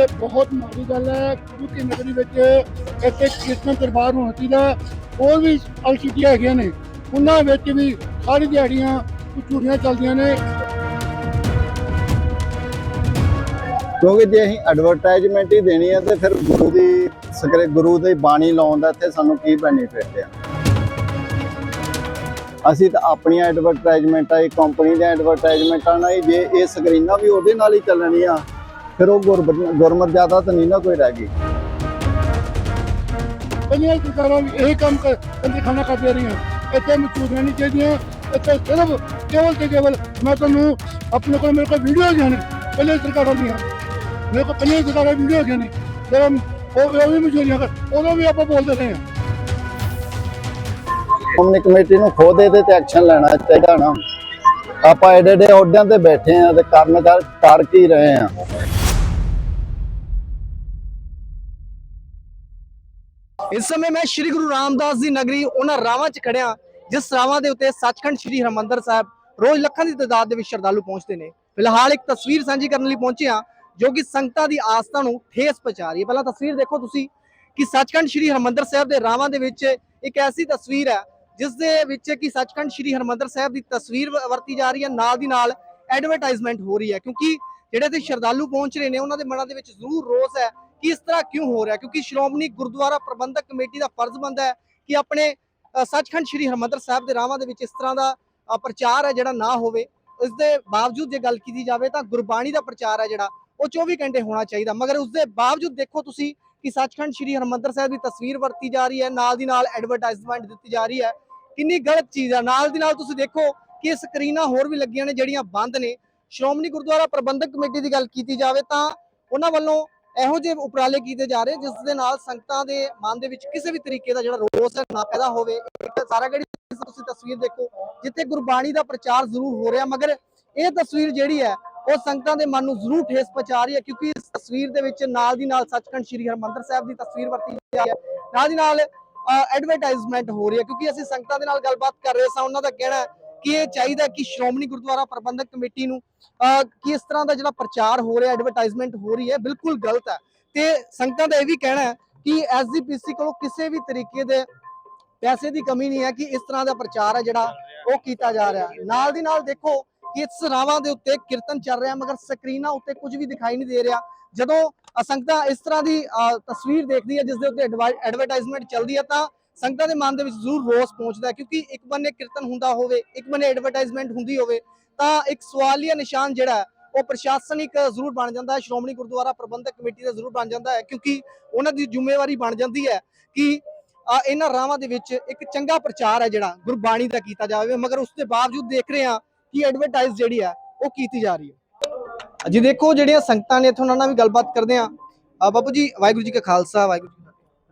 ਇਹ ਬਹੁਤ ਮਾੜੀ ਗੱਲ ਹੈ। ਗੁਰੂ ਨਗਰੀ ਵਿੱਚ ਇੱਥੇ ਕੀਰਤਨ ਦਰਬਾਰ ਹੋਣਾ ਚਾਹੀਦਾ ਹੋਰ ਵੀ ਅਲਸੀਟੀਆਂ ਹੈਗੀਆਂ ਨੇ। ਉਹਨਾਂ ਵਿੱਚ ਵੀ ਸਾਰੀ ਦਿਹਾੜੀਆਂ ਚੂੜੀਆਂ ਚੱਲਦੀਆਂ ਨੇ। ਕਿਉਂਕਿ ਜੇ ਅਸੀਂ ਐਡਵਰਟਾਈਜ਼ਮੈਂਟ ਹੀ ਦੇਣੀ ਹੈ ਤੇ ਫਿਰ ਗੁਰੂ ਦੀ ਸਕਰੇ ਗੁਰੂ ਦੀ ਬਾਣੀ ਲਾਉਣ ਦਾ ਇੱਥੇ ਸਾਨੂੰ ਕੀ ਬੈਨੀਫਿਟ ਹੈ ਅਸੀਂ ਤਾਂ ਆਪਣੀਆਂ ਐਡਵਰਟਾਈਜ਼ਮੈਂਟਾਂ ਇਹ ਕੰਪਨੀ ਦੀਆਂ ਐਡਵਰਟਾਈਜ਼ਮੈਂਟਾਂ ਨਾਲ ਹੀ ਜੇ ਇਹ ਸਕਰੀਨਾਂ ਵੀ ਉਹਦੇ ਨਾਲ ਹੀ ਚੱਲਣੀਆਂ ਫਿਰ ਉਹ ਗੁਰਮਤ ਜ਼ਿਆਦਾ ਤਾਂ ਨਹੀਂ ਨਾ ਕੋਈ ਰਹਿ ਗਈ। ਪਹਿਲੀਆਂ ਸਰਕਾਰਾਂ ਵੀ ਇਹ ਕੰਮ ਕਰ ਕੰਦੇ ਖਾਣਾ ਕਰਦੇ ਰਹੀਆਂ। ਇੱਥੇ ਮਚੂੜੀਆਂ ਨਹੀਂ ਚਾਹੀਦੀਆਂ। ਇੱਥੇ ਸਿਰਫ ਕੇਵਲ ਤੇ ਕੇਵਲ ਮੈਂ ਤੁਹਾਨੂੰ ਆਪਣੇ ਕੋਲ ਮੇਰੇ ਕੋਲ ਵੀਡੀਓ ਹੈਗੀਆਂ ਨੇ ਪਹਿਲੇ ਸਰਕਾਰਾਂ ਦੀਆਂ। ਮੇਰੇ ਕੋਲ ਪਹਿਲੇ ਸਰਕਾਰਾਂ ਵੀਡੀਓ ਹੈਗੀਆਂ ਨੇ। ਜਿਹੜਾ ਉਹ ਉਹ ਵੀ ਮਚੂੜੀਆਂ ਕਰ ਉਦੋਂ ਵੀ ਆਪਾਂ ਬੋਲਦੇ ਰਹੇ ਹਾਂ। ਕਮਿਊਨਿਟੀ ਕਮੇਟੀ ਨੂੰ ਖੁਦ ਇਹਦੇ ਤੇ ਐਕਸ਼ਨ ਲੈਣਾ ਚਾਹੀਦਾ ਨਾ। ਆਪਾਂ ਐਡੇ ਐਡੇ ਅਹੁਦਿਆਂ ਤੇ ਬੈਠੇ ਆ ਤੇ ਕਰਨ ਕਰ ਕਰ ਕੀ ਰਹੇ ਆ ਇਸ ਸਮੇਂ ਮੈਂ ਸ੍ਰੀ ਗੁਰੂ ਰਾਮਦਾਸ ਦੀ ਨਗਰੀ ਉਹਨਾਂ ਰਾਵਾਂ 'ਚ ਖੜਿਆ, ਜਿਸ ਰਾਵਾਂ ਦੇ ਉੱਤੇ ਸੱਚਖੰਡ ਸ੍ਰੀ ਹਰਮੰਦਰ ਸਾਹਿਬ ਰੋਜ਼ ਲੱਖਾਂ ਦੀ ਤਾਦਾਦ ਦੇ ਵਿੱਚ ਸ਼ਰਧਾਲੂ ਪਹੁੰਚਦੇ ਨੇ। ਫਿਲਹਾਲ ਇੱਕ ਤਸਵੀਰ ਸਾਂਝੀ ਕਰਨ ਲਈ ਪਹੁੰਚੇ ਹਾਂ, ਜੋ ਕਿ ਸੰਗਤਾਂ ਦੀ ਆਸਥਾ ਨੂੰ ਠੇਸ ਪਹੁੰਚਾ ਰਹੀ ਹੈ। ਪਹਿਲਾਂ ਤਸਵੀਰ ਦੇਖੋ ਤੁਸੀਂ ਕਿ ਸੱਚਖੰਡ ਸ੍ਰੀ ਹਰਮੰਦਰ ਸਾਹਿਬ ਦੇ ਰਾਵਾਂ ਦੇ ਵਿੱਚ ਇੱਕ ਐਸੀ ਤਸਵੀਰ ਹੈ, ਜਿਸ ਦੇ ਵਿੱਚ ਕਿ ਸੱਚਖੰਡ ਸ੍ਰੀ ਹਰਮੰਦਰ ਸਾਹਿਬ ਦੀ ਤਸਵੀਰ ਵ- ਵਰਤੀ ਜਾ ਰਹੀ ਹੈ। ਨਾਲ ਦੀ ਨਾਲ ਐਡਵਰਟਾਈਜ਼ਮੈਂਟ ਹੋ ਰਹੀ ਹੈ, ਕਿਉਂਕਿ ਜਿਹੜੇ ਤੇ ਸ਼ਰਧਾਲੂ ਪਹੁੰਚ ਰਹੇ ਨੇ, ਉਹਨਾਂ ਦੇ ਮਨਾਂ ਦੇ ਵਿੱਚ ਜ਼ਰੂਰ ਰੋਸ ਹੈ ਕਿ ਇਸ ਤਰ੍ਹਾਂ ਕਿਉਂ ਹੋ ਰਿਹਾ? ਕਿਉਂਕਿ ਸ਼੍ਰੋਮਣੀ ਗੁਰਦੁਆਰਾ ਪ੍ਰਬੰਧਕ ਕਮੇਟੀ ਦਾ ਫਰਜ਼ ਬਣਦਾ ਹੈ ਕਿ ਆਪਣੇ ਸੱਚਖੰਡ ਸ੍ਰੀ ਹਰਮੰਦਰ ਸਾਹਿਬ ਦੇ ਰਾਵਾਂ ਦੇ ਵਿੱਚ ਇਸ ਤਰ੍ਹਾਂ ਦਾ ਪ੍ਰਚਾਰ ਹੈ ਜਿਹੜਾ ਨਾ ਹੋਵੇ। ਇਸ ਦੇ ਬਾਵਜੂਦ ਜੇ ਗੱਲ ਕੀਤੀ ਜਾਵੇ ਤਾਂ ਗੁਰਬਾਣੀ ਦਾ ਪ੍ਰਚਾਰ ਹੈ ਜਿਹੜਾ, ਉਹ 24 ਘੰਟੇ ਹੋਣਾ ਚਾਹੀਦਾ। ਮਗਰ ਉਸ ਦੇ ਬਾਵਜੂਦ ਦੇਖੋ ਤੁਸੀਂ ਕਿ ਸੱਚਖੰਡ ਸ੍ਰੀ ਹਰਮੰਦਰ ਸਾਹਿਬ ਦੀ ਤਸਵੀਰ ਵਰਤੀ ਜਾ ਰਹੀ ਹੈ, ਨਾਲ ਦੀ ਨਾਲ ਐਡਵਰਟਾਈਜ਼ਮੈਂਟ ਦਿੱਤੀ ਜਾ ਰਹੀ ਹੈ। ਕਿੰਨੀ ਗਲਤ ਚੀਜ਼ ਹੈ। ਨਾਲ ਦੀ ਨਾਲ ਤੁਸੀਂ ਦੇਖੋ ਕਿ ਸਕਰੀਨਾਂ ਹੋਰ ਵੀ ਲੱਗੀਆਂ ਨੇ ਜਿਹੜੀਆਂ ਬੰਦ ਨੇ। ਸ਼੍ਰੋਮਣੀ ਗੁਰਦੁਆਰਾ ਪ੍ਰਬੰਧਕ ਕਮੇਟੀ ਦੀ ਗੱਲ ਕੀਤੀ ਜਾਵੇ ਤਾਂ ਉਹਨਾਂ ਵੱਲੋਂ ਇਹੋ ਜਿਹੇ ਉਪਰਾਲੇ ਕੀਤੇ ਜਾ ਰਹੇ, ਜਿਸ ਦੇ ਨਾਲ ਸੰਗਤਾਂ ਦੇ ਮਨ ਦੇ ਵਿੱਚ ਕਿਸੇ ਵੀ ਤਰੀਕੇ ਦਾ ਜਿਹੜਾ ਰੋਸ ਹੈ, ਨਾ ਪੈਦਾ ਹੋਵੇ। ਇੱਕ ਸਾਰਾ ਗੜੀ ਤੁਸੀਂ ਤਸਵੀਰ ਦੇਖੋ, ਜਿੱਥੇ ਗੁਰਬਾਣੀ ਦਾ ਪ੍ਰਚਾਰ ਜ਼ਰੂਰ ਹੋ ਰਿਹਾ, ਮਗਰ ਇਹ ਤਸਵੀਰ ਜਿਹੜੀ ਹੈ, ਉਹ ਸੰਗਤਾਂ ਦੇ ਮਨ ਨੂੰ ਜ਼ਰੂਰ ਠੇਸ ਪਹੁੰਚਾ ਰਹੀ ਹੈ, ਕਿਉਂਕਿ ਇਸ ਤਸਵੀਰ ਦੇ ਵਿੱਚ ਨਾਲ ਦੀ ਨਾਲ ਸੱਚਖੰਡ ਸ੍ਰੀ ਹਰਮੰਦਰ ਸਾਹਿਬ ਦੀ ਤਸਵੀਰ ਵਰਤੀ ਜਾ ਰਹੀ ਹੈ। ਨਾਲ ਦੀ ਨਾਲ ਐਡਵਰਟਾਈਜ਼ਮੈਂਟ ਹੋ ਰਹੀ ਹੈ, ਕਿਉਂਕਿ ਅਸੀਂ ਸੰਗਤਾਂ ਦੇ ਨਾਲ ਗੱਲਬਾਤ ਕਰ ਰਹੇ ਸਾਂ, ਉਹਨਾਂ ਦਾ ਕਹਿਣਾ ਹੈ ਕਿ ਇਹ ਚਾਹੀਦਾ ਕਿ ਸ਼੍ਰੋਮਣੀ ਗੁਰਦੁਆਰਾ ਪ੍ਰਬੰਧਕ ਕਮੇਟੀ ਨੂੰ ਅਹ ਕਿ ਇਸ ਤਰ੍ਹਾਂ ਦਾ ਜਿਹੜਾ ਪ੍ਰਚਾਰ ਹੋ ਰਿਹਾ ਐਡਵਰਟਾਈਜ਼ਮੈਂਟ ਹੋ ਰਹੀ ਹੈ ਬਿਲਕੁਲ ਗਲਤ ਹੈ। ਤੇ ਸੰਗਤਾਂ ਦਾ ਇਹ ਵੀ ਕਹਿਣਾ ਹੈ ਕਿ ਐਸਜੀਪੀਸੀ ਕੋਲੋਂ ਕਿਸੇ ਵੀ ਤਰੀਕੇ ਦੇ ਪੈਸੇ ਦੀ ਕਮੀ ਨਹੀਂ ਹੈ ਕਿ ਇਸ ਤਰ੍ਹਾਂ ਦਾ ਪ੍ਰਚਾਰ ਹੈ ਜਿਹੜਾ ਉਹ ਕੀਤਾ ਜਾ ਰਿਹਾ ਨਾਲ ਦੀ ਨਾਲ ਦੇਖੋ ਕਿ ਇਸ ਰਾਵਾਂ ਦੇ ਉੱਤੇ ਕੀਰਤਨ ਚੱਲ ਰਿਹਾ ਮਗਰ ਸਕਰੀਨਾਂ ਉੱਤੇ ਕੁਝ ਵੀ ਦਿਖਾਈ ਨਹੀਂ ਦੇ ਰਿਹਾ। ਜਦੋਂ ਸੰਗਤਾਂ ਇਸ ਤਰ੍ਹਾਂ ਦੀ ਅ, ਤਸਵੀਰ ਦੇਖਦੀ ਹੈ ਜਿਸ ਦੇ ਉੱਤੇ ਐਡਵਰਟਾਈਜ਼ਮੈਂਟ ਚੱਲਦੀ ਹੈ ਤਾਂ ਸੰਗਤਾਂ ਦੇ ਮਨ ਦੇ ਵਿੱਚ ਜ਼ਰੂਰ ਰੋਸ ਪਹੁੰਚਦਾ ਕਿਉਂਕਿ ਇੱਕ ਬੰਨੇ ਕੀਰਤਨ ਹੁੰਦਾ ਹੋਵੇ ਇੱਕ ਬੰਨੇ ਐਡਵਰਟਾਈਜ਼ਮੈਂਟ ਹੁੰਦੀ ਹੋਵੇ ਤਾਂ ਇੱਕ ਸਵਾਲੀਆ ਨਿਸ਼ਾਨ ਜਿਹੜਾ ਉਹ ਪ੍ਰਸ਼ਾਸਨਿਕ ਜ਼ਰੂਰ ਬਣ ਜਾਂਦਾ ਹੈ ਸ਼੍ਰੋਮਣੀ ਗੁਰਦੁਆਰਾ ਪ੍ਰਬੰਧਕ ਕਮੇਟੀ ਦਾ ਜ਼ਰੂਰ ਬਣ ਜਾਂਦਾ ਹੈ ਕਿਉਂਕਿ ਉਹਨਾਂ ਦੀ ਜ਼ਿੰਮੇਵਾਰੀ ਬਣ ਜਾਂਦੀ ਹੈ ਕਿ ਇਹਨਾਂ ਰਾਵਾਂ ਦੇ ਵਿੱਚ ਇੱਕ ਚੰਗਾ ਪ੍ਰਚਾਰ ਹੈ ਜਿਹੜਾ ਗੁਰਬਾਣੀ ਦਾ ਕੀਤਾ ਜਾਵੇ ਮਗਰ ਉਸ ਦੇ ਬਾਵਜੂਦ ਦੇਖ ਰਹੇ ਹਾਂ ਕਿ ਐਡਵਰਟਾਈਜ਼ ਜਿਹੜੀ ਹੈ ਉਹ ਕੀਤੀ ਜਾ ਰਹੀ ਹੈ। ਜੀ ਦੇਖੋ ਜਿਹੜੀਆਂ ਸੰਗਤਾਂ ਨੇ ਇੱਥੋਂ ਉਹਨਾਂ ਨਾਲ ਵੀ ਗੱਲਬਾਤ ਕਰਦੇ ਹਾਂ। ਅ, ਬਾਪੂ ਜੀ ਵਾਹਿਗੁਰੂ ਜੀ ਕਾ ਖਾਲਸਾ ਵਾਹਿਗੁਰੂ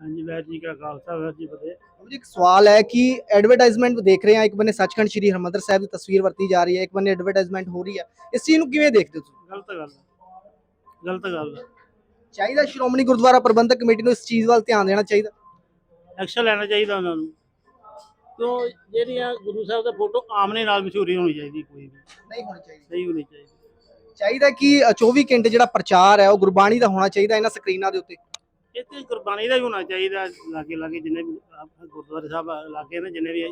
ਹਾਂਜੀ ਵੈਰ ਜੀ ਕਾ ਖਾਲਸਾ ਵੈਰ ਜੀ ਫਤਿਹ। ਬਾਪੂ ਜੀ ਇੱਕ ਸਵਾਲ ਹੈ ਕਿ ਐਡਵਰਟਾਈਜ਼ਮੈਂਟ ਦੇਖ ਰਹੇ ਹਾਂ ਇੱਕ ਬੰਨੇ ਸੱਚਖੰਡ ਸ੍ਰੀ ਹਰਮੰਦਰ ਸਾਹਿਬ ਦੀ ਤਸਵੀਰ ਵਰਤੀ ਜਾ ਰਹੀ ਹੈ ਇੱਕ ਬੰਨੇ ਐਡਵਰਟਾਈਜ਼ਮੈਂਟ ਹੋ ਰਹੀ ਹੈ। ਇਸ ਚੀਜ਼ ਨੂੰ ਕਿਵੇਂ ਦੇਖਦੇ ਹੋ ਤੁਸੀਂ? ਗਲਤ ਗੱਲ ਹੈ। ਗਲਤ ਗੱਲ ਹੈ। ਚਾਹੀਦਾ ਸ਼੍ਰੋਮਣੀ ਗੁਰਦੁਆਰਾ ਪ੍ਰਬੰਧਕ ਕਮੇਟੀ ਨੂੰ ਇਸ ਚੀਜ਼ ਵੱਲ ਧਿਆਨ ਦੇਣਾ ਚਾਹੀਦਾ? ਐਕਸ਼ਨ ਲੈਣਾ ਚਾਹੀਦਾ ਉਹਨਾਂ ਨੂੰ। ਕਿਉਂ? ਜਿਹੜੀਆਂ ਗੁਰੂ ਸਾਹਿਬ ਦਾ ਫੋਟੋ ਆਮਨੇ ਨਾਲ ਮਸ਼ਹੂਰੀ ਹੋਣੀ ਚਾਹੀਦੀ ਕੋਈ ਵੀ। ਨਹੀਂ ਹੋਣੀ ਚਾਹੀਦੀ। ਸਹੀ ਹੋਣੀ ਚਾਹੀਦੀ। ਚਾਹੀਦਾ ਕਿ ਅ, 24 ਘੰਟੇ ਜਿਹੜਾ ਪ੍ਰਚਾਰ ਹੈ ਉਹ ਗੁਰਬਾਣੀ ਦਾ ਹੋਣਾ ਚਾਹੀਦਾ ਇਹਨਾਂ ਸਕਰੀਨਾਂ ਦੇ ਉੱਤੇ। ਇੱਥੇ ਗੁਰਬਾਣੀ ਦਾ ਵੀ ਹੋਣਾ ਚਾਹੀਦਾ, ਲਾਗੇ ਲਾਗੇ ਜਿੰਨੇ ਵੀ ਆਹ ਗੁਰਦੁਆਰੇ ਸਾਹਿਬ ਲਾਗੇ ਨੇ, ਜਿੰਨੇ ਵੀ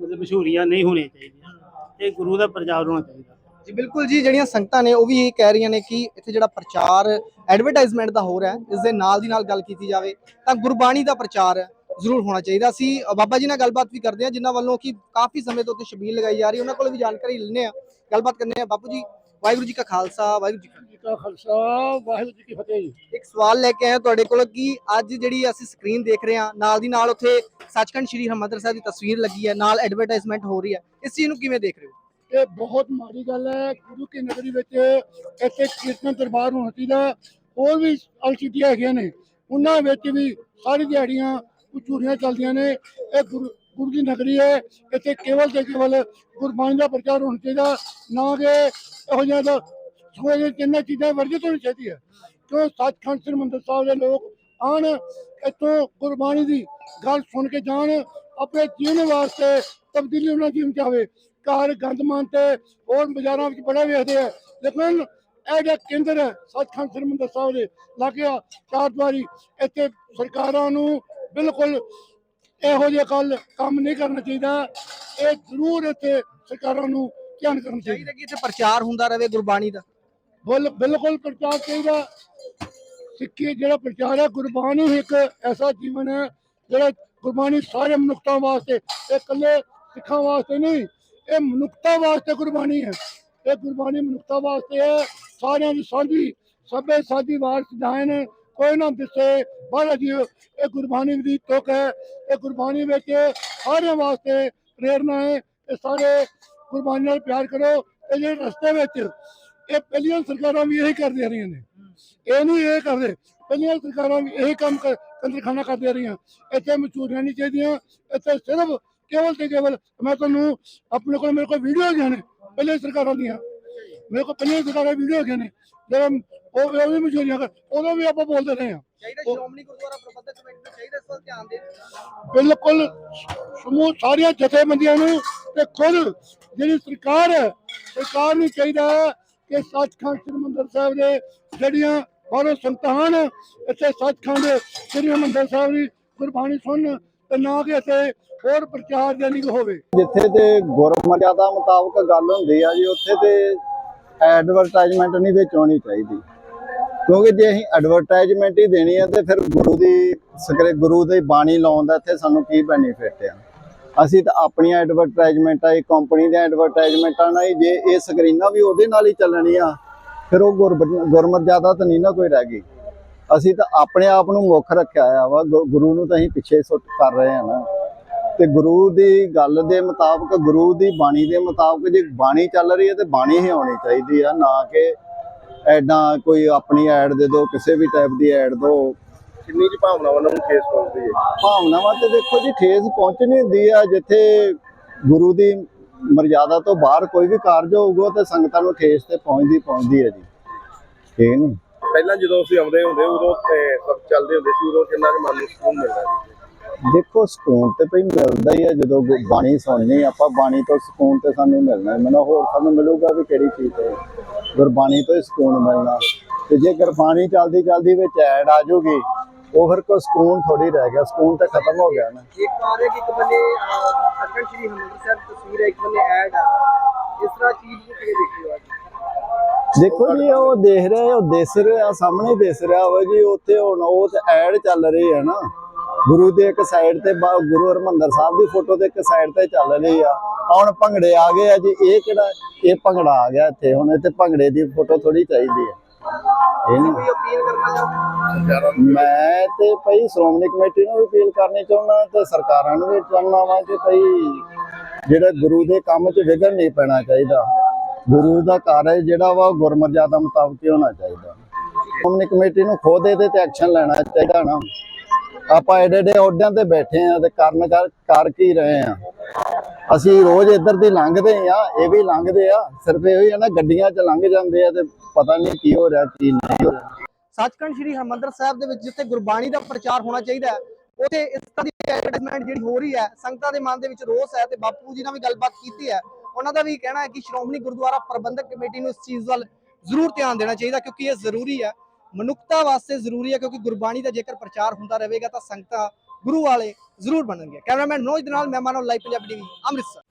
ਮਤਲਬ ਮਸ਼ਹੂਰੀਆਂ ਨਹੀਂ ਹੋਣੀਆਂ ਚਾਹੀਦੀਆਂ। ਇਹ ਗੁਰੂ ਦਾ ਪ੍ਰਚਾਰ ਹੋਣਾ ਚਾਹੀਦਾ। ਜੀ, ਬਿਲਕੁਲ ਜੀ, ਜਿਹੜੀਆਂ ਸੰਗਤਾਂ ਨੇ ਉਹ ਵੀ ਇਹ ਕਹਿ ਰਹੀਆਂ ਨੇ ਕਿ ਇੱਥੇ ਜਿਹੜਾ ਪ੍ਰਚਾਰ ਐਡਵਰਟਾਈਜ਼ਮੈਂਟ ਦਾ ਹੋ ਰਿਹਾ ਹੈ ਇਸ ਦੇ ਨਾਲ ਦੀ ਨਾਲ ਗੱਲ ਕੀਤੀ ਜਾਵੇ, ਤਾਂ ਗੁਰਬਾਣੀ ਦਾ ਪ੍ਰਚਾਰ ਜ਼ਰੂਰ ਹੋਣਾ ਚਾਹੀਦਾ। ਅਸੀਂ ਬਾਬਾ ਜੀ ਨਾਲ ਗੱਲਬਾਤ ਵੀ ਕਰਦੇ ਹਾਂ, ਜਿਨ੍ਹਾਂ ਵੱਲੋਂ ਕਿ ਕਾਫੀ ਸਮੇਂ ਤੋਂ ਉੱਥੇ ਛਬੀਲ ਲਗਾਈ ਜਾ ਰਹੀ ਹੈ, ਉਹਨਾਂ ਕੋਲ ਵੀ ਜਾਣਕਾਰੀ ਲੈਣੇ ਆ ਗੱਲਬਾਤ ਕਰਨੇ ਆ ਬਾਪੂ ਜੀ ਵਾਹਿਗੁਰੂ ਜੀ ਕਾ ਖਾਲਸਾ ਵਾਹਿਗੁਰੂ ਜੀ ਕੀ ਫਤਿਹ। ਜੀ ਕਾ ਖਾਲਸਾ ਵਾਹਿਗੁਰੂ ਜੀ ਕੀ ਫਤਿਹ ਜੀ। ਇੱਕ ਸਵਾਲ ਲੈ ਕੇ ਆਏ ਹਾਂ ਤੁਹਾਡੇ ਕੋਲ ਕਿ ਅੱਜ ਜਿਹੜੀ ਅਸੀਂ ਸਕਰੀਨ ਦੇਖ ਰਹੇ ਹਾਂ ਨਾਲ ਦੀ ਨਾਲ ਉੱਥੇ ਸੱਚਖੰਡ ਸ੍ਰੀ ਹਰਮੰਦਰ ਸਾਹਿਬ ਦੀ ਤਸਵੀਰ ਲੱਗੀ ਹੈ ਨਾਲ ਐਡਵਰਟਾਈਜ਼ਮੈਂਟ ਹੋ ਰਹੀ ਹੈ। ਇਸ ਚੀਜ਼ ਨੂੰ ਕਿਵੇਂ ਦੇਖ ਰਹੇ ਹੋ? ਇਹ ਬਹੁਤ ਮਾੜੀ ਗੱਲ ਹੈ ਗੁਰੂ ਕੀ ਨਗਰੀ ਵਿੱਚ ਇੱਥੇ ਕੀਰਤਨ ਦਰਬਾਰ ਹੋਣਾ ਚਾਹੀਦਾ ਹੋਰ ਵੀ ਅਲਸੀਟੀਆਂ ਹੈਗੀਆਂ ਨੇ। ਉਹਨਾਂ ਵਿੱਚ ਵੀ ਸਾਰੀ ਦਿਹਾੜੀਆਂ ਚੂੜੀਆਂ ਚੱਲਦੀਆਂ ਨੇ। ਇਹ ਗੁਰੂ ਗੁਰੂ ਦੀ ਨਗਰੀ ਹੈ, ਇੱਥੇ ਕੇਵਲ ਤੇ ਕੇਵਲ ਗੁਰਬਾਣੀ ਦਾ ਪ੍ਰਚਾਰ ਹੋਣਾ ਚਾਹੀਦਾ, ਨਾ ਕਿ ਇਹੋ ਜਿਹਾ ਦਾ ਸੋਏ ਜਿਹੇ ਤਿੰਨਾਂ ਚੀਜ਼ਾਂ ਵਰਜਿਤ ਹੋਣੀ ਚਾਹੀਦੀ ਹੈ ਕਿਉਂ ਸੱਚਖੰਡ ਸ੍ਰੀ ਸਾਹਿਬ ਦੇ ਲੋਕ ਆਣ ਇੱਥੋਂ ਗੁਰਬਾਣੀ ਦੀ ਗੱਲ ਸੁਣ ਕੇ ਜਾਣ, ਆਪਣੇ ਜੀਵਨ ਵਾਸਤੇ ਤਬਦੀਲੀ ਉਹਨਾਂ ਦੀ ਜੀਵਨ ਆਵੇ ਘਰ, ਗੰਦ ਮੰਦ ਤੇ ਹੋਰ ਬਾਜ਼ਾਰਾਂ ਵਿੱਚ ਬੜਾ ਵੇਖਦੇ ਆ। ਲੇਕਿਨ ਇਹ ਜਿਹੜਾ ਕੇਂਦਰ ਹੈ, ਸੱਚਖੰਡ ਸ੍ਰੀ ਹਰਿਮੰਦਰ ਸਾਹਿਬ ਦੇ ਲਾਗੇ ਆ, ਚਾਰ ਦੁਆਰੀ ਇੱਥੇ ਸਰਕਾਰਾਂ ਨੂੰ ਬਿਲਕੁਲ ਇਹੋ ਜਿਹਾ ਕੱਲ ਕੰਮ ਨਹੀਂ ਕਰਨਾ ਚਾਹੀਦਾ। ਇਹ ਜ਼ਰੂਰ ਇੱਥੇ ਸਰਕਾਰਾਂ ਨੂੰ ਧਿਆਨ ਕਰਨਾ ਚਾਹੀਦਾ। ਚਾਹੀਦਾ ਕਿ ਇੱਥੇ ਪ੍ਰਚਾਰ ਹੁੰਦਾ ਰਹੇ ਗੁਰਬਾਣੀ ਦਾ। ਬਿਲ- ਬਿਲਕੁਲ ਪ੍ਰਚਾਰ ਚਾਹੀਦਾ। ਸਿੱਖੀ ਜਿਹੜਾ ਪ੍ਰਚਾਰ ਹੈ ਗੁਰਬਾਣੀ ਇੱਕ ਐਸਾ ਜੀਵਨ ਹੈ ਜਿਹੜਾ ਗੁਰਬਾਣੀ ਸਾਰੇ ਮਨੁੱਖਤਾ ਵਾਸਤੇ ਇਹ ਇਕੱਲੇ ਸਿੱਖਾਂ ਵਾਸਤੇ ਨਹੀਂ ਇਹ ਮਨੁੱਖਤਾ ਵਾਸਤੇ ਗੁਰਬਾਣੀ ਹੈ। ਇਹ ਗੁਰਬਾਣੀ ਮਨੁੱਖਤਾ ਵਾਸਤੇ ਹੈ। ਸਾਰਿਆਂ ਦੀ ਸਾਂਝੀ ਸਭੇ ਸਾਂਝੀ ਵਾਰਸ ਦਾਇਨ ਕੋਈ ਨਾ ਦਿਸੇ। ਬਾਹਰ ਜੀ, ਇਹ ਗੁਰਬਾਣੀ ਦੀ ਤੁਕ ਹੈ। ਇਹ ਗੁਰਬਾਣੀ ਵਿੱਚ ਸਾਰਿਆਂ ਵਾਸਤੇ ਪ੍ਰੇਰਨਾ ਹੈ। ਇਹ ਸਾਰੇ ਗੁਰਬਾਣੀ ਨਾਲ ਪਿਆਰ ਕਰੋ। ਇਹ ਜਿਹੜੇ ਰਸਤੇ ਵਿੱਚ ਇਹ ਪਹਿਲੀਆਂ ਸਰਕਾਰਾਂ ਵੀ ਇਹੀ ਕਰਦੀਆਂ ਰਹੀਆਂ ਨੇ। ਇਹ ਨਹੀਂ ਇਹ ਕਰਦੇ। ਪਹਿਲੀਆਂ ਸਰਕਾਰਾਂ ਵੀ ਇਹੀ ਕੰਮ ਕਰ- ਕੰਜਰਖਾਨਾ ਕਰਦੀਆਂ ਰਹੀਆਂ। ਇੱਥੇ ਮਚੂਰੀਆਂ ਨਹੀਂ ਚਾਹੀਦੀਆਂ। ਇੱਥੇ ਸਿਰਫ ਕੇਵਲ ਤੇ ਕੇਵਲ ਮੈਂ ਤੁਹਾਨੂੰ ਆਪਣੇ ਕੋਲ ਮੇਰੇ ਕੋਲ ਵੀਡੀਓ ਹੈਗੀਆਂ ਪਹਿਲੇ ਸਰਕਾਰਾਂ ਦੀਆਂ। ਮੇਰੇ ਕੋਲ ਪਹਿਲੀਆਂ ਸਰਕਾਰਾਂ ਵੀਡੀਓ ਹੈਗੀਆਂ ਨੇ। ਜਦੋਂ ਉਹ ਉਹ ਵੀ ਮਚੂਰੀਆਂ ਕਰ ਉਦੋਂ ਵੀ ਆਪਾਂ ਬੋਲਦੇ ਰਹੇ ਹਾਂ। ਚਾਹੀਦਾ ਸ਼੍ਰੋਮਣੀ ਗੁਰਦੁਆਰਾ ਪ੍ਰਬੰਧਕ ਕਮੇਟੀ ਨੂੰ ਚਾਹੀਦਾ ਇਸ ਵੱਲ ਧਿਆਨ ਦੇ ਬਿਲਕੁਲ ਸਮੂਹ ਸਾਰੀਆਂ ਜਥੇਬੰਦੀਆਂ ਨੂੰ ਤੇ ਖੁਦ ਜਿਹੜੀ ਸਰਕਾਰ ਹੈ ਸਰਕਾਰ ਨੂੰ ਚਾਹੀਦਾ ਹੈ ਕਿ ਸੱਚਖੰਡ ਸ੍ਰੀ ਹਰਿਮੰਦਰ ਸਾਹਿਬ ਦੇ ਜਿਹੜੀਆਂ ਬਾਹਰੋਂ ਹਨ ਇੱਥੇ ਸੱਚਖੰਡ ਸ੍ਰੀ ਹਰਿਮੰਦਰ ਸਾਹਿਬ ਦੀ ਗੁਰਬਾਣੀ ਸੁਣਨ ਤੇ ਨਾ ਕਿ ਇੱਥੇ ਹੋਰ ਪ੍ਰਚਾਰ ਜਾਨੀ ਕਿ ਹੋਵੇ। ਜਿੱਥੇ ਤੇ ਗੁਰਮਰਿਆਦਾ ਮੁਤਾਬਕ ਗੱਲ ਹੁੰਦੀ ਆ ਜੀ ਉੱਥੇ ਤੇ ਐਡਵਰਟਾਈਜ਼ਮੈਂਟ ਨਹੀਂ ਵਿੱਚ ਆਉਣੀ ਚਾਹੀਦੀ। ਕਿਉਂਕਿ ਜੇ ਅਸੀਂ ਐਡਵਰਟਾਈਜ਼ਮੈਂਟ ਹੀ ਦੇਣੀ ਆ ਤੇ ਫਿਰ ਗੁਰੂ ਦੀ ਸਕਰੇ ਗੁਰੂ ਦੀ ਬਾਣੀ ਲਾਉਣ ਦਾ ਇੱਥੇ ਸਾਨੂੰ ਕੀ ਬੈਨੀਫਿਟ ਆ? ਅਸੀਂ ਤਾਂ ਆਪਣੀਆਂ ਐਡਵਰਟਾਈਜ਼ਮੈਂਟਾਂ ਇਹ ਕੰਪਨੀ ਦੀਆਂ ਐਡਵਰਟਾਈਜ਼ਮੈਂਟਾਂ ਨਾਲ ਹੀ ਜੇ ਇਹ ਸਕਰੀਨਾਂ ਵੀ ਉਹਦੇ ਨਾਲ ਹੀ ਚੱਲਣੀਆਂ, ਫਿਰ ਉਹ ਗੁਰਮਤ ਜ਼ਿਆਦਾ ਤਾਂ ਨਹੀਂ ਨਾ ਕੋਈ ਰਹਿ ਗਈ। ਅਸੀਂ ਤਾਂ ਆਪਣੇ ਆਪ ਨੂੰ ਮੁੱਖ ਰੱਖਿਆ ਆ ਵਾ ਗੁ- ਗੁਰੂ ਨੂੰ ਤਾਂ ਅਸੀਂ ਪਿੱਛੇ ਸੁੱਟ ਕਰ ਰਹੇ ਆ ਨਾ। ਤੇ ਗੁਰੂ ਦੀ ਗੱਲ ਦੇ ਮੁਤਾਬਕ ਗੁਰੂ ਦੀ ਬਾਣੀ ਦੇ ਮੁਤਾਬਕ ਜੇ ਬਾਣੀ ਚੱਲ ਰਹੀ ਹੈ ਤੇ ਬਾਣੀ ਹੀ ਆਉਣੀ ਚਾਹੀਦੀ ਆ ਨਾ ਕਿ ਐਡਾਂ ਕੋਈ ਆਪਣੀ ਐਡ ਦੇ ਦਿਓ ਕਿਸੇ ਵੀ ਟਾਈਪ ਦੀ ਐਡ ਦਿਓ। ਕਿੰਨੀ ਕੁ ਭਾਵਨਾਵਾਂ ਨੂੰ ਠੇਸ ਪਹੁੰਚਦੀ ਹੈ? ਭਾਵਨਾਵਾਂ ਤੇ ਦੇਖੋ ਜੀ ਠੇਸ ਪਹੁੰਚਣੀ ਹੁੰਦੀ ਆ ਜਿੱਥੇ ਗੁਰੂ ਦੀ ਮਰਜ਼ਾਦਾ ਤੋਂ ਬਾਹਰ ਕੋਈ ਵੀ ਕਾਰਜ ਹੋਊਗਾ ਤੇ ਸੰਗਤਾਂ ਨੂੰ ਠੇਸ ਤੇ ਪਹੁੰਚਦੀ ਪਹੁੰਚਦੀ ਹੈ ਜੀ। ਠੀਕ ਨਹੀਂ। ਪਹਿਲਾਂ ਜਦੋਂ ਅਸੀਂ ਆਉਂਦੇ ਹੁੰਦੇ ਉਦੋਂ ਤੇ ਸਭ ਚੱਲਦੇ ਹੁੰਦੇ ਸੀ ਉਦੋਂ ਕਿੰਨਾ ਕੁ ਮਨ ਨੂੰ ਸਕੂਨ ਮਿਲਦਾ ਸੀ? ਦੇਖੋ ਸਕੂਨ ਤੇ ਭਈ ਮਿਲਦਾ ਹੀ ਆ ਜਦੋਂ ਗੁ- ਬਾਣੀ ਸੁਣਨੀ ਆਪਾਂ ਬਾਣੀ ਤੋਂ ਸਕੂਨ ਤੇ ਸਾਨੂੰ ਮਿਲਣਾ। ਹੈ ਮੈਨੂੰ ਹੋਰ ਸਾਨੂੰ ਮਿਲੂਗਾ ਵੀ ਕਿਹੜੀ ਚੀਜ਼ ਤੇ। ਗੁਰਬਾਣੀ ਤੋਂ ਹੀ ਸਕੂਨ ਮਿਲਣਾ। ਤੇ ਜੇ ਗੁਰਬਾਣੀ ਚੱਲਦੀ ਚੱਲਦੀ ਵਿੱਚ ਐਡ ਆ ਜਾਊਗੀ ਉਹ ਫਿਰ ਕੋ ਸਕੂਨ ਥੋੜੀ ਰਹਿ ਗਿਆ। ਸਕੂਨ ਤੇ ਖਤਮ ਹੋ ਗਿਆ ਨਾ। ਕਿ ਇੱਕ ਬੰਨੇ ਸੱਚਖੰਡ ਸ੍ਰੀ ਹਰਿਮੰਦਰ ਸਾਹਿਬ ਦੀ ਤਸਵੀਰ ਹੈ ਇੱਕ ਬੰਨੇ ਐਡ ਹੈ ਇਸ ਤਰ੍ਹਾਂ ਚੀਜ਼ ਨੂੰ ਕਿਵੇਂ ਦੇਖਦੇ ਹੋ ਅੱਜ? ਦੇਖੋ ਜੀ ਉਹ ਦੇਖ ਰਹੇ ਉਹ ਦਿਸ ਰਿਹਾ ਸਾਹਮਣੇ ਦਿਸ ਰਿਹਾ ਵਾ ਜੀ ਉੱਥੇ ਹੁਣ ਉਹ ਤੇ ਐਡ ਚੱਲ ਰਹੀ ਹੈ ਨਾ। ਗੁਰੂ ਦੇ ਇੱਕ ਸਾਈਡ ਤੇ ਗੁਰੂ ਹਰਮੰਦਰ ਸਾਹਿਬ ਦੀ ਫੋਟੋ ਤੇ ਇੱਕ ਸਾਈਡ ਤੇ ਚੱਲ ਰਹੀ ਆ। ਹੁਣ ਭੰਗੜੇ ਆ ਗਏ ਆ ਜੀ ਇਹ ਕਿਹੜਾ ਇਹ ਭੰਗੜਾ ਆ ਗਿਆ ਇੱਥੇ। ਹੁਣ ਇੱਥੇ ਭੰਗੜੇ ਦੀ ਫੋਟੋ ਥੋੜੀ ਚਾਹੀਦੀ ਨੂੰ ਮੈਂ ਤੇ ਭਈ ਸ਼੍ਰੋਮਣੀ ਕਮੇਟੀ ਨੂੰ ਵੀ ਅਪੀਲ ਕਰਨੀ ਚਾਹੁੰਦਾ ਤੇ ਸਰਕਾਰਾਂ ਨੂੰ ਵੀ ਚਾਹੁੰਦਾ ਵਾਂ ਕਿ ਭਈ ਜਿਹੜਾ ਗੁਰੂ ਦੇ ਕੰਮ 'ਚ ਵਿਘਨ ਨਹੀਂ ਪੈਣਾ ਚਾਹੀਦਾ। ਗੁਰੂ ਦਾ ਕਾਰਜ ਜਿਹੜਾ ਵਾ ਗੁਰਮਰਜ਼ਾਦਾ ਮੁਤਾਬਕ ਹੀ ਹੋਣਾ ਚਾਹੀਦਾ। ਸ਼੍ਰੋਮਣੀ ਕਮੇਟੀ ਨੂੰ ਖੁਦ ਤੇ ਐਕਸ਼ਨ ਲੈਣਾ ਚਾਹੀਦਾ ਨਾ। ਆਪਾਂ ਏਡੇ ਏਡੇ ਅਹੁਦਿਆਂ ਤੇ ਬੈਠੇ ਆ ਤੇ ਕਰਨ ਕਰ ਕਰ ਕੀ ਰਹੇ ਆ। ਅਸੀਂ ਰੋਜ਼ ਇੱਧਰ ਦੀ ਲੰਘਦੇ ਆ, ਇਹ ਵੀ ਲੰਘਦੇ ਆ, ਸਿਰਫ ਇਹੋ ਹੀ ਆ ਨਾ, ਗੱਡੀਆਂ 'ਚ ਲੰਘ ਜਾਂਦੇ ਆ ਤੇ ਪਤਾ ਨਹੀਂ ਕੀ ਹੋ ਰਿਹਾ, ਕੀ ਨਹੀਂ ਹੋ ਰਿਹਾ। ਸੱਚਖੰਡ ਸ੍ਰੀ ਹਰਿਮੰਦਰ ਸਾਹਿਬ ਦੇ ਵਿੱਚ ਜਿੱਥੇ ਗੁਰਬਾਣੀ ਦਾ ਪ੍ਰਚਾਰ ਹੋਣਾ ਚਾਹੀਦਾ ਉਥੇ ਇਸ ਤਰ੍ਹਾਂ ਦੀ ਐਡਵਰਟਾਈਜ਼ਮੈਂਟ ਜਿਹੜੀ ਹੋ ਰਹੀ ਹੈ, ਸੰਗਤਾਂ ਦੇ ਮਨ ਦੇ ਵਿੱਚ ਰੋਸ ਹੈ ਤੇ ਬਾਪੂ ਜੀ ਨਾਲ ਵੀ ਗੱਲਬਾਤ ਕੀਤੀ ਹੈ। ਉਹਨਾਂ ਦਾ ਵੀ ਕਹਿਣਾ ਹੈ ਕਿ ਸ਼੍ਰੋਮਣੀ ਗੁਰਦੁਆਰਾ ਪ੍ਰਬੰਧਕ ਕਮੇਟੀ ਨੂੰ ਇਸ ਚੀਜ਼ ਵੱਲ ਜ਼ਰੂਰ ਧਿਆਨ ਦੇਣਾ ਚਾਹੀਦਾ ਕਿਉਂਕਿ ਇਹ ਜ਼ਰੂਰੀ ਹੈ। ਮਨੁੱਖਤਾ ਵਾਸਤੇ ਜ਼ਰੂਰੀ ਹੈ ਕਿਉਂਕਿ ਗੁਰਬਾਣੀ ਦਾ ਜੇਕਰ ਪ੍ਰਚਾਰ ਹੁੰਦਾ ਰਹੇਗਾ ਤਾਂ ਸੰਗਤਾਂ ਗੁਰੂ ਵਾਲੇ ਜ਼ਰੂਰ ਬਣਨਗੇ ਕੈਮਰਾਮੈਨ ਨੋਜ ਦੇ ਨਾਲ ਮੈਂ ਮਾਨਵ ਲਾਈਵ ਪੰਜਾਬੀ ਟੀਵੀ, ਅੰਮ੍ਰਿਤਸਰ।